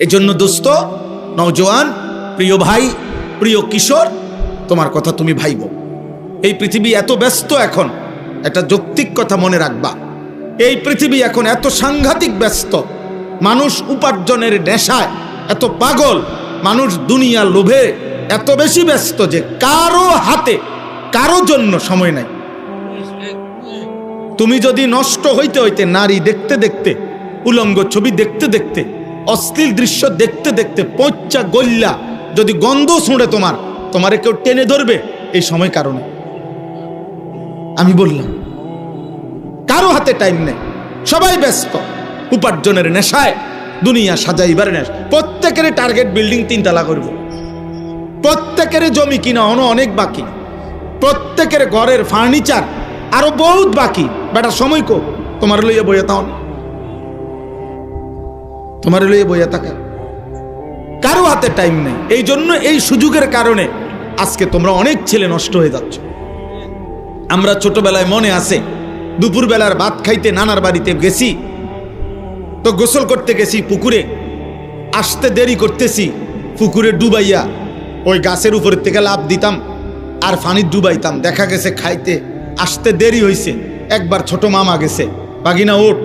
এজন্য দোস্ত, নওজোয়ান, প্রিয় ভাই, প্রিয় কিশোর, তোমার কথা তুমি ভাইব। এই পৃথিবী এত ব্যস্ত এখন, একটা যৌক্তিক কথা মনে রাখবা। এই পৃথিবী এখন এত সাংঘাতিক ব্যস্ত, মানুষ উপার্জনের নেশায় এত পাগল, মানুষ দুনিয়া লোভে এত বেশি ব্যস্ত যে কারও হাতে, কারও জন্য সময় নাই। তুমি যদি নষ্ট হইতে হইতে নারী দেখতে দেখতে, উলঙ্গ ছবি দেখতে দেখতে অশ্লীল দৃশ্য দেখতে দেখতে পচ্চা গল্লা। যদি গন্ধ শুঁড়ে তোমার, তোমারে কেউ টেনে ধরবে এই সময় কারণে। আমি বললাম, কারও হাতে টাইম নেই, সবাই ব্যস্ত। উপার্জনের নেশায় দুনিয়া সাজাইবার নেশা। প্রত্যেকের টার্গেট বিল্ডিং তিনতলা করব। প্রত্যেকের জমি কিনা অন অনেক বাকি। প্রত্যেকের ঘরের ফার্নিচার আরও বহুত বাকি। বেটা, সময় কো, তোমার লইয়া বইয়া তাও তোমার লইয়া বইয়া থাকা কারও হাতে টাইম নেই। এই জন্য এই সুযোগের কারণে আজকে তোমরা অনেক ছেলে নষ্ট হয়ে যাচ্ছ। আমরা ছোটবেলায় মনে আছে, দুপুরবেলার ভাত খাইতে নানার বাড়িতে গেছি, তো গোসল করতে গেছি পুকুরে, আসতে দেরি করতেছি, পুকুরে ডুবাইয়া ওই গাছের উপরের থেকে লাভ দিতাম আর ফানি ডুবাইতাম। দেখা গেছে খাইতে, আসতে দেরি হইছে। একবার ছোট মামা গেছে, বাগিনা ওঠ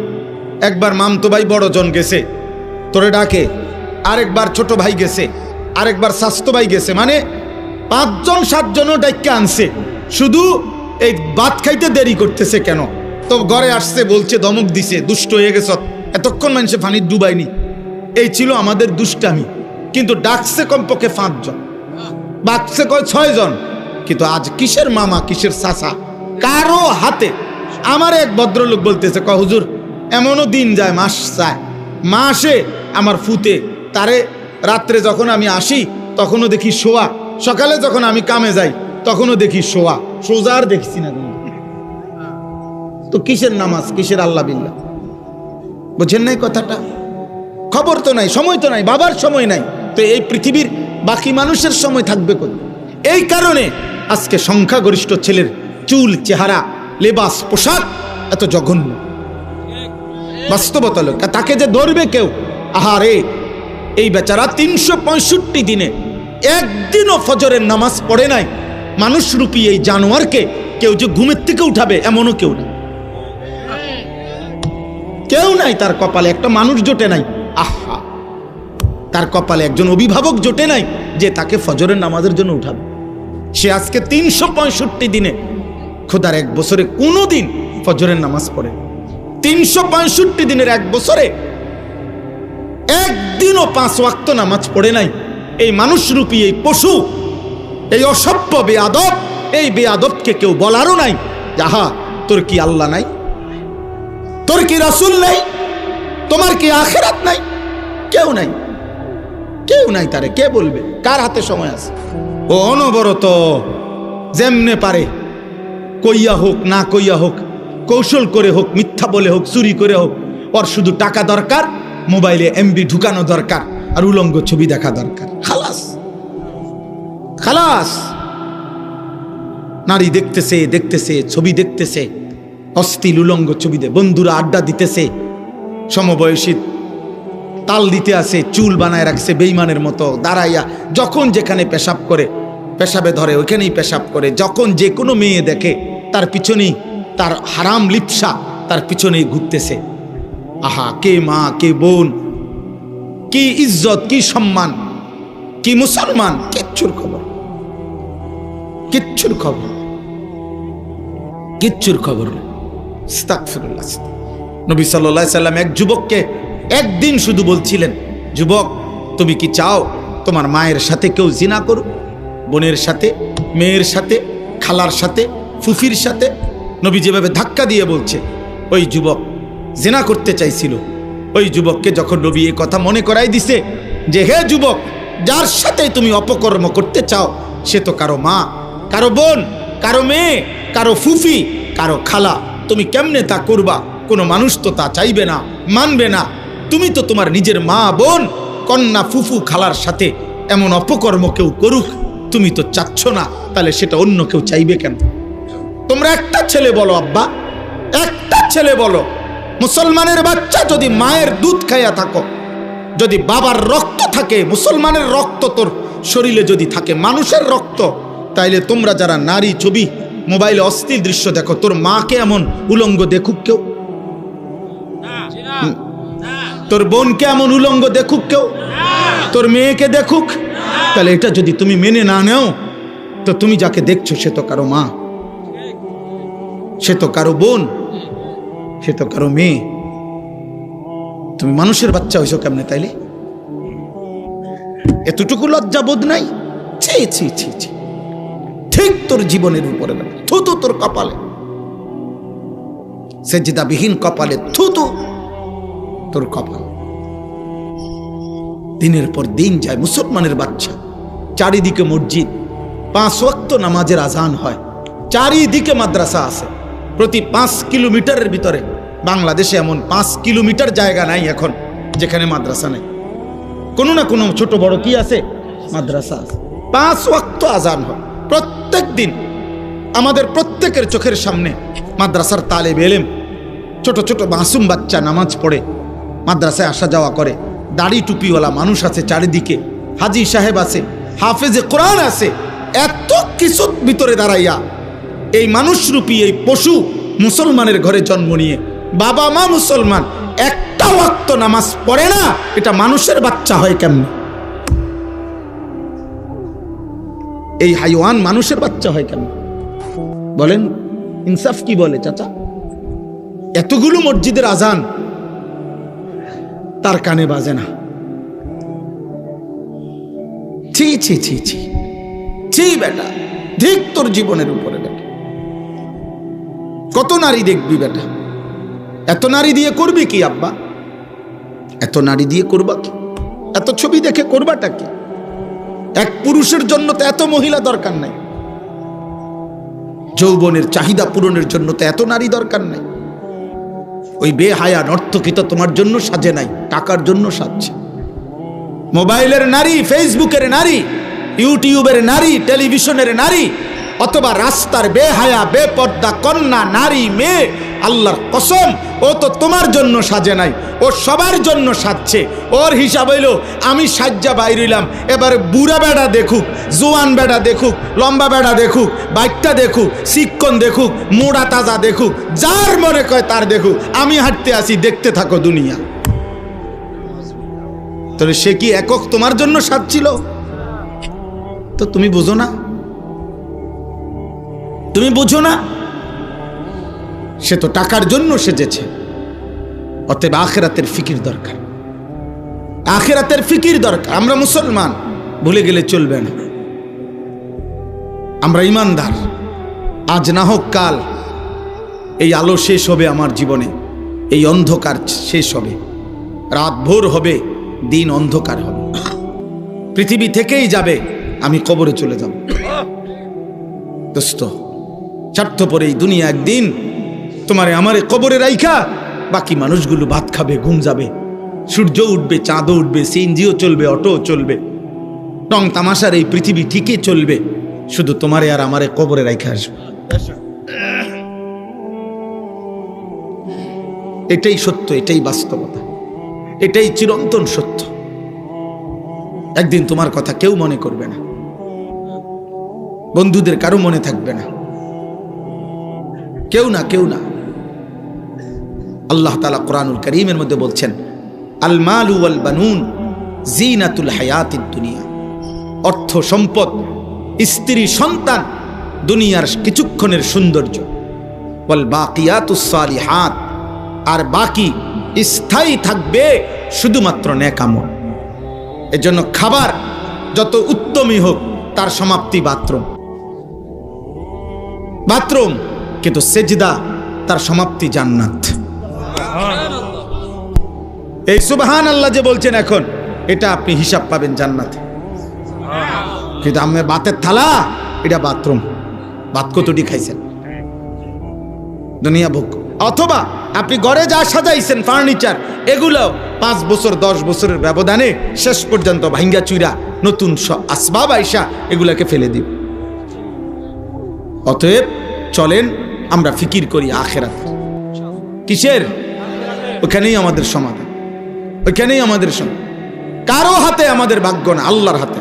একবার মামতো ভাই বড় জন গেছে। তোরে ডাকে। আরেকবার ছোট ভাই গেছে, আরেকবার স্বাস্থ্য ভাই গেছে মানে পাঁচজন, সাতজনও ডাইকে আনছে। শুধু এই ভাত খাইতে দেরি করতেছে কেন? তো ঘরে আসছে, বলছে দমক দিছে, দুষ্ট হয়ে গেছ। এতক্ষণ মানুষে ফানির ডুবাইনি এই ছিল আমাদের দুষ্টামি। কিন্তু ডাকছে কমপক্ষে পাঁচজন। বাকছে কয় ছয় জন কিন্তু আজ কিসের মামা, কিসের চাচা? কারও হাতে। আমার এক ভদ্রলোক বলতেছে ক হুজুর, এমনও দিন যায়, মাস যায়। মাসে আমার ফুতে। তারে রাত্রে যখন আমি আসি, তখনও দেখি শোয়া। সকালে যখন আমি কামে যাই, তখনও দেখি শোয়া। সোজা আর দেখছি না কোনো। তো কিসের নামাজ? কিসের আল্লাহ বিল্লাহ? বুঝেন নাই কথাটা? খবর তো নাই, সময় তো নাই, বাবার সময় নাই। তো এই পৃথিবীর বাকি মানুষের সময় থাকবে কই? এই কারণে আজকে সংখ্যাগরিষ্ঠ ছেলের চুল, চেহারা, লেবাস, পোশাক এত জঘন্য। বাস্তবতা লোক। তাকে যে ধরবে কেউ? আহারে, এই বেচারা তিনশো পঁয়ষট্টি দিনে একদিনও ফজরের নামাজ পড়ে নাই। মানুষরূপী এই জানোয়ারকে কেউ যে ঘুমের থেকে উঠাবে এমনও কেউ না কেউ নাই তার কপালে, একটা মানুষ জোটে নাই। আহা, তার কপালে একজন অভিভাবক জোটে নাই যে তাকে ফজরের নামাজের জন্য উঠাবে। সে আজকে তিনশো পঁয়ষট্টি দিনে, খোদার এক বছরে কোনো দিন ফজরের নামাজ পড়ে তিনশো পঁয়ষট্টি দিনের এক বছরে একদিনও পাঁচ ওয়াক্ত নামাজ পড়ে নাই। এই মানুষরূপী এই পশু, এই অসভ্য বেয়াদব, এই বেয়াদবকে কেউ বলারও নাই। যাহা, তোর কি আল্লাহ নাই? তোর কি রাসুল নাই? তোমার কি আখেরাত নাই? কেউ নাই। কেউ নাই তারে, কে বলবে? কার হাতে সময় আছে? ও অনবরত, যেমনে পারে, কইয়া হোক, না কইয়া হোক, কৌশল করে হোক, মিথ্যা বলে হোক, চুরি করে হোক, ওর শুধু টাকা দরকার মোবাইলে এমবি ঢুকানো দরকার আর উলঙ্গ ছবি দেখা দরকার। খালাস! খালাস! নারী দেখতেছে দেখতেছে, ছবি দেখতেছে। অস্থিল উলঙ্গ ছবিতে বন্ধুরা আড্ডা দিতেছে। সমবয়সী তাল দিতে আছে, চুল বানায় রাখছে বেইমানের মতো, দাঁড়াইয়া যখন যেখানে পেশাব করে, পেশাবে ধরে, ওইখানেই পেশাব করে। যখন যে কোনো মেয়ে দেখে, তার পিছনেই তার হারাম লিপসা, তার পিছনেই ঘুরতেছে। আহা, কে মা, কে বোন, কি ইজ্জত, কি সম্মান, কি মুসলমান, কিচ্ছুর খবর কিচ্ছুর খবর কিচ্ছুর খবর নবী সাল্লাহ সাল্লাম এক যুবককে একদিন শুধু বলছিলেন, যুবক, তুমি কি চাও তোমার মায়ের সাথে কেউ জিনা করুক? বোনের সাথে, মেয়ের সাথে, খালার সাথে, ফুফির সাথে? নবী যেভাবে ধাক্কা দিয়ে বলছে, ওই যুবক জেনা করতে চাইছিল। ওই যুবককে যখন নবী এ কথা মনে করাই দিছে যে, হে যুবক, যার সাথে তুমি অপকর্ম করতে চাও, সে তো কারও মা, কারও বোন, কারও মেয়ে, কারও ফুফি, কারও খালা। তুমি কেমনে তা করবা? কোনো মানুষ তো তা চাইবে না, মানবে না। তুমি তো তোমার নিজের মা, বোন, কন্যা, ফুফু, খালার সাথে এমন অপকর্ম কেউ করুক, তুমি তো চাচ্ছ না, তাহলে সেটা অন্য কেউ চাইবে কেন? তোমরা একটা ছেলে বলো, আব্বা, একটা ছেলে বলো মুসলমানের বাচ্চা যদি মায়ের দুধ খাইয়া থাকো, যদি বাবার রক্ত থাকে, মুসলমানের রক্ত তোর শরীরে যদি থাকে, মানুষের রক্ত, তাইলে তোমরা যারা নারী ছবি, মোবাইলে অস্থির দৃশ্য দেখো, তোর মাকে এমন উলঙ্গ দেখুক কেউ। তোর বোনকে এমন উলঙ্গ দেখুক কেউ? তোর মেয়েকে দেখুক? তাহলে এটা যদি তুমি মেনে না নেও, তো তুমি যাকে দেখছ সে তো কারও মা, সে তো কারও বোন। সে তো কারও মেয়ে। তুমি মানুষের বাচ্চা হইছো কেমনে তাইলে? এতটুকু লজ্জা বোধ নাই? ঠিক তোর জীবনের উপরে থুতু তোর কপালে। সেজিদাবিহীন কপালে থুতু তোর কপাল। দিনের পর দিন যায় মুসলমানের বাচ্চা। চারিদিকে মসজিদ। পাঁচ ওয়াক্ত নামাজের আজান হয়। চারিদিকে মাদ্রাসা আছে। প্রতি পাঁচ কিলোমিটারের ভিতরে। বাংলাদেশে এমন পাঁচ কিলোমিটার জায়গা নাই এখন, যেখানে মাদ্রাসা নেই। কোনো না কোনো ছোট বড় কি আছে? মাদ্রাসা আছে। পাঁচ ওয়াক্ত আজান হয়। প্রত্যেক দিন আমাদের প্রত্যেকের চোখের সামনে মাদ্রাসার তালে বেলেম ছোট ছোট মাসুম বাচ্চা নামাজ পড়ে, মাদ্রাসায় আসা যাওয়া করে। দাড়ি টুপিওয়ালা মানুষ আছে চারিদিকে। হাজি সাহেব আছে, হাফেজে কোরআন আছে। এত কিছুর ভিতরে দাঁড়াইয়া এই মানুষরূপী এই পশু মুসলমানের ঘরে জন্ম নিয়ে বাবা মা মুসলমান, একটা ওয়াক্ত নামাজ পড়ে না, এটা মানুষের বাচ্চা হয় কেমন? এই হাইওয়ান মানুষের বাচ্চা হয় কেমন? বলেন, ইনসাফ কি বলে চাচা? এতগুলো মসজিদের আজান তার কানে বাজে না। ছি ছি ছি ছি। ছি, বেটা ঠিক তোর জীবনের উপরে বেটা কত নারী দেখবি বেটা? এত নারী দিয়ে করবি কি আব্বা? এত নারী দিয়ে করবা কি? এত ছবি দেখে করবাটা কি? এক পুরুষের জন্য তো এত মহিলা দরকার নাই। যৌবনের চাহিদা পূরণের জন্য তো এত নারী দরকার নাই। ওই বেহায়া নর্তকী তো তোমার জন্য সাজে নাই, টাকার জন্য সাজছে। মোবাইলের নারী, ফেসবুকের নারী, ইউটিউবের নারী, টেলিভিশনের নারী অথবা রাস্তার বেহায়া, বেপর্দা, কন্যা, নারী, মেয়ে, আল্লাহর কসম, ও তো তোমার জন্য সাজে নাই, ও সবার জন্য সাজছে। ওর হিসাব হইল, আমি সাজ্জা বাইরিলাম এবার বুড়া বেড়া দেখুক, জোয়ান বেড়া দেখুক, লম্বা বেড়া দেখুক, বাইকটা দেখুক শিক্ষণ দেখুক, মোড়া তাজা দেখুক, যার মনে কয় তার দেখুক, আমি হাঁটতে আসি, দেখতে থাকো দুনিয়া। তাহলে সে কি একক তোমার জন্য সাজছিল? তো তুমি বুঝো না? তুমি বুঝো না? সে তো টাকার জন্য সেজেছে। অতএব আখেরাতের ফিকির দরকার। আখেরাতের ফিকির দরকার। আমরা মুসলমান, ভুলে গেলে চলবে না। আমরা ইমানদার। আজ না হোক কাল এই আলো শেষ হবে আমার জীবনে। এই অন্ধকার শেষ হবে। রাত ভোর হবে, দিন অন্ধকার হবে। পৃথিবী থেকেই যাবে, আমি কবরে চলে যাব। দোস্ত স্বার্থপর এই দুনিয়া একদিন তোমারে আমারে কবরে রাইখা, বাকি মানুষগুলো ভাত খাবে, ঘুম যাবে। সূর্য উঠবে, চাঁদও উঠবে, সিএনজিও চলবে অটো চলবে। টং তামাশার এই পৃথিবী ঠিকই চলবে। শুধু তোমারে আর আমারে কবরে রাইখা আসবে। এটাই সত্য, এটাই বাস্তবতা। এটাই চিরন্তন সত্য। একদিন তোমার কথা কেউ মনে করবে না। বন্ধুদের কারও মনে থাকবে না। কেউ না কেউ না। আল্লাহ তালা কোরআনুল করিমের মধ্যে বলছেন, আল মালু আল বানুন জিনাতুল হায়াতির দুনিয়া। অর্থ সম্পদ, স্ত্রী সন্তান, দুনিয়ার কিছুক্ষণের সৌন্দর্য। বল বাকিয়াতুসালি হাত আর বাকি স্থায়ী থাকবে শুধুমাত্র ন্যাকামল। এজন্য খাবার যত উত্তমই হোক, তার সমাপ্তি বাথরুম। বাথরুম কিন্তু সেজদা, তার সমাপ্তি জান্নাত। এই সুবহান আল্লাহ যে বলছেন এখন, এটা আপনি হিসাব পাবেন জান্নাতে। কিন্তু আমি বাতের থালা, এটা বাথরুম। ভাত কতটি খাইছেন? দুনিয়া ভোগ। অথবা আপনি ঘরে যা সাজাইছেন, ফার্নিচার এগুলো পাঁচ বছর, দশ বছরের ব্যবধানে শেষ পর্যন্ত ভাঙ্গা চুরা নতুন আসবাব আইসা এগুলাকে ফেলে দিব। অতএব চলেন আমরা ফিকির করি আখেরাত। কিসের? ওখানেই আমাদের সমাধান। ওইখানেই আমাদের সমাধান। কারও হাতে আমাদের ভাগ্য না আল্লাহর হাতে।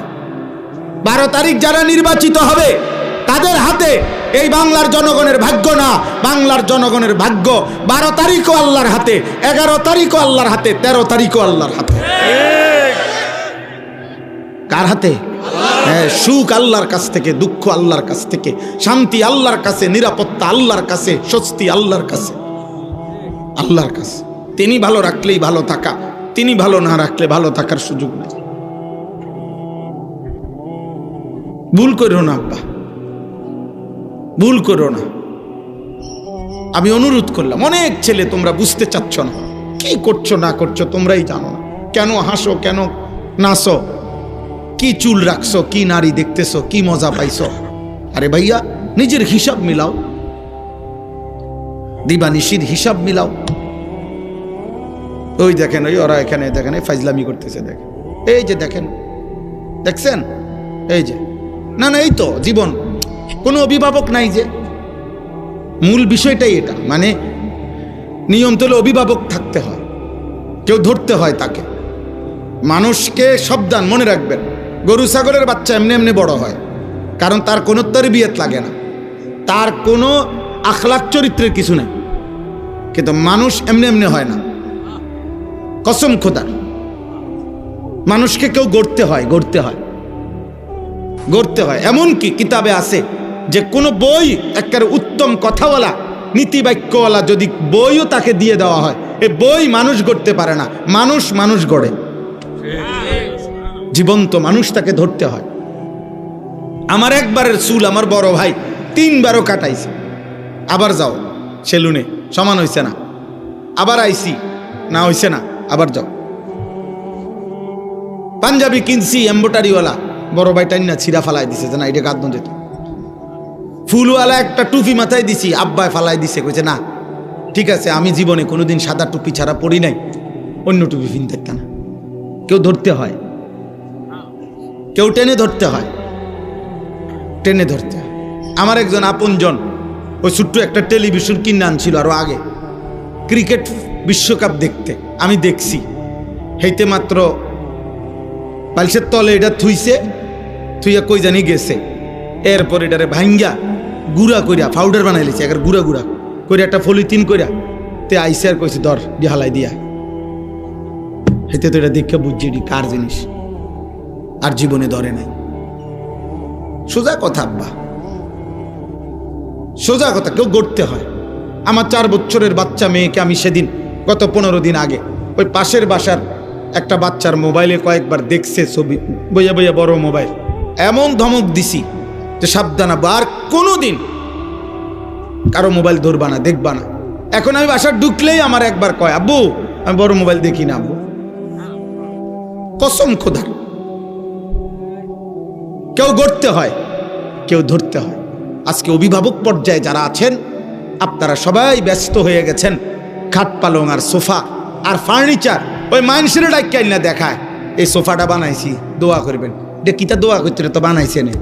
বারো তারিখ যারা নির্বাচিত হবে তাদের হাতে এই বাংলার জনগণের ভাগ্য না বাংলার জনগণের ভাগ্য বারো তারিখও আল্লাহর হাতে এগারো তারিখও আল্লাহর হাতে তেরো তারিখও আল্লাহর হাতে। কার হাতে? হ্যাঁ সুখ আল্লাহর কাছ থেকে, দুঃখ আল্লাহর কাছ থেকে, শান্তি আল্লাহর কাছে, নিরাপত্তা আল্লাহর কাছে, স্বস্তি আল্লাহর কাছে আল্লাহর কাছে। তিনি ভালো রাখলেই ভালো থাকা, তিনি ভালো না রাখলে ভালো থাকার সুযোগ নেই। ভুল করো না, আব্বা। ভুল করো না। আমি অনুরোধ করলাম, অনেক ছেলে তোমরা বুঝতে চাচ্ছ না। কি করছ, না করছ, তোমরাই জানো না। কেন হাসো, কেন নাচো? কি চুল রাখছো, কি নারী দেখতেছো, কি মজা পাইছো? আরে ভাইয়া, নিজের হিসাব মিলাও। দিবানিশির হিসাব মিলাও। ওই দেখেন, ওই ওরা এখানে, দেখেন, এই ফাইজলামি করতেছে, দেখেন। এই যে দেখেন, দেখছেন? এই যে। না না, এই তো, জীবন। কোনো অভিভাবক নাই যে। মূল বিষয়টাই এটা মানে নিয়ম তোলে অভিভাবক থাকতে হয়, কেউ ধরতে হয় তাকে। মানুষকে সাবধান, মনে রাখবেন। গরু ছাগলের বাচ্চা এমনি এমনি বড় হয়। কারণ তার কোনো তরবিয়ত লাগে না। তার কোনো আখলাক চরিত্রের কিছু নেই। কিন্তু মানুষ এমনি এমনি হয় না। কসম খোদার মানুষকে কেউ গড়তে হয় গড়তে হয়। গড়তে হয়। এমন কি কিতাবে আছে যে কোনো বই একেবারে উত্তম কথাওয়ালা নীতি বাক্যওয়ালা যদি বইও তাকে দিয়ে দেওয়া হয়, এ বই মানুষ গড়তে পারে না। মানুষ মানুষ গড়ে। জীবন্ত মানুষ তাকে ধরতে হয়। আমার একবারের চুল আমার বড় ভাই তিনবারও কাটাইছে। আবার যাও, সেলুনে, সমান হইছে না। আবার আইসি, না হইছে না, আবার যাও। পাঞ্জাবি কিনছি, এম্বোটারিওয়ালা। বড় ভাই টাইনা ছিঁড়া ফালাই দিছে, যে না এটা কাঁদ যেত ফুলওয়ালা একটা টুপি মাথায় দিছি, আব্বায় ফালাই দিছে, কইছে, না, ঠিক আছে, আমি জীবনে কোনোদিন সাদা টুপি ছাড়া পড়ি নাই, অন্য টুপি ফিন থাকতে না। কেউ ধরতে হয়। কেউ টেনে ধরতে হয়। টেনে ধরতে হয়। আমার একজন আপনজন, ওই ছোট্ট একটা টেলিভিশন কিনে আনছিল আরও আগে। ক্রিকেট বিশ্বকাপ দেখতে। আমি দেখছি। হেইতে মাত্র বালিশের তলে এটা থুইছে, থুইয়া কই জানি গেছে। এরপর এটারে ভাঙ্গা গুড়া করিয়া পাউডার বানাই লিছে একের গুড়া গুড়া কইরা, একটা ফলিতিন করিয়া তে আইসে আর কইছে, ধর দিয়ে হালাই দিয়া হেতে তো এটা দেখে বুঝছি কার জিনিস। আর জীবনে ধরে নাই। সোজা কথা, আব্বা। সোজা কথা, কেউ গড়তে হয়। আমার চার বছরের বাচ্চা মেয়েকে আমি সেদিন, গত পনেরো দিন আগে, ওই পাশের বাসার একটা বাচ্চার মোবাইলে কয়েকবার দেখছে ছবি, বইয়া বইয়া বড় মোবাইল। এমন ধমক দিছি যে সাবধান আর কোনো দিন কারও মোবাইল ধরবা না, দেখবা না। এখন আমি বাসার ঢুকলেই আমার একবার কয়, আব্বু, আমি বড় মোবাইল দেখি না, আব্বু। কসম খোদার। কেউ গড়তে হয়, কেউ ধরতে হয়। আজকে অভিভাবক পর্যায়ে যারা আছেন, আপনারা সবাই ব্যস্ত হয়ে গেছেন। খাট পালং আর সোফা আর ফার্নিচার, ওই মানুষের ডাক্তার না দেখায়। এই সোফাটা বানাইছি, দোয়া করবেন। এটা কিতা দোয়া করতে তো বানাইছে না।